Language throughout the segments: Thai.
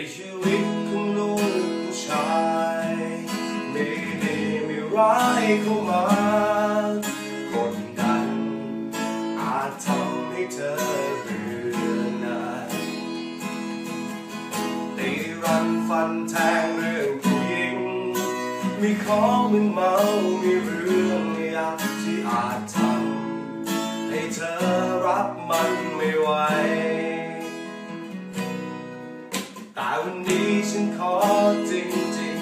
ในชีวิตของลูกผู้ชายไม่ดีไม่ร้ายเข้ามากดดันอาจทำให้เธอเบื่อหน่ายตีรันฟันแทงเรื่องผู้หญิงมีของมึนเมามีเรื่องอยากที่อาจทำให้เธอรับมันไม่ไหว แต่วันนี้ฉันขอจริง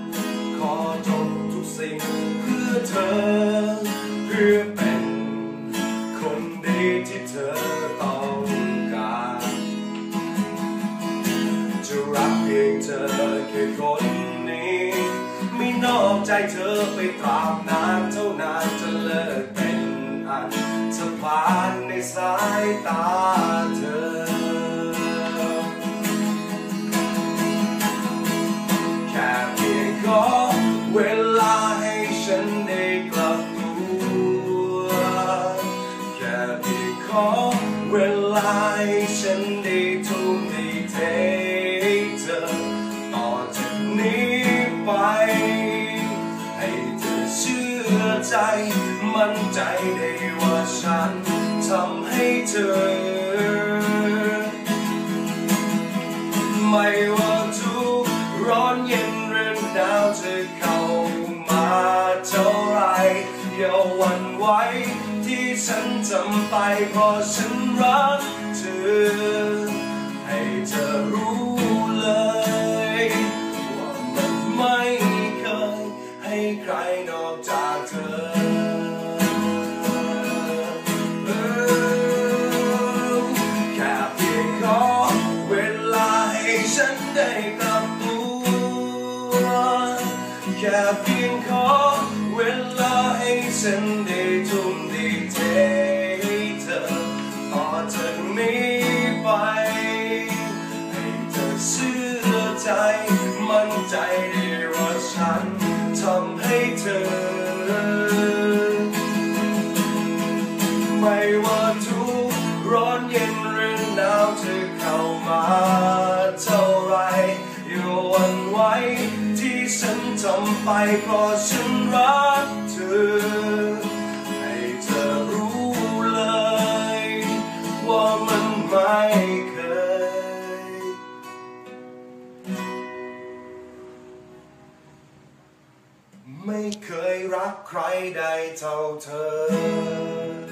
ๆขอจบทุกสิ่งเพื่อเธอ เพื่อเป็นคนดีที่เธอต้องการจะรักเพียงเธอแค่คนนี้ ไม่นอกใจเธอไปตราบนานเท่านานจะเลิกเป็นอันสะพานในสายตา ลาให้ฉันได้ทุ่มได้เทเธอ ต่อจากนี้ไป ให้เธอเชื่อใจ มั่นใจได้ว่าฉันทำให้เธอ ไม่ว่าทุกร้อนเย็นหรือหนาวจะเข้า อย่าหวั่นไหวที่ฉันทำไปเพราะฉันรักเธอ ให้เธอรู้เลย ว่ามันไม่เคยให้ใครนอกจากเธอแค่เพียงขอเวลาให้ฉันได้กลับตัวแค่เพียงขอ ฉันได้ทุ่มได้เทให้เธอต่อจากนี้ไป ให้เธอเชื่อใจ มั่นใจได้ว่าฉันทำให้เธอ ไม่ว่าทุกร้อนเย็นหรือหนาวจะเข้ามาเท่าไรอย่าหวั่นไหวที่ฉันทำไปเพราะฉันรัก ให้เธอรู้เลย ว่ามันไม่เคย ไม่เคยรักใครได้เท่าเธอ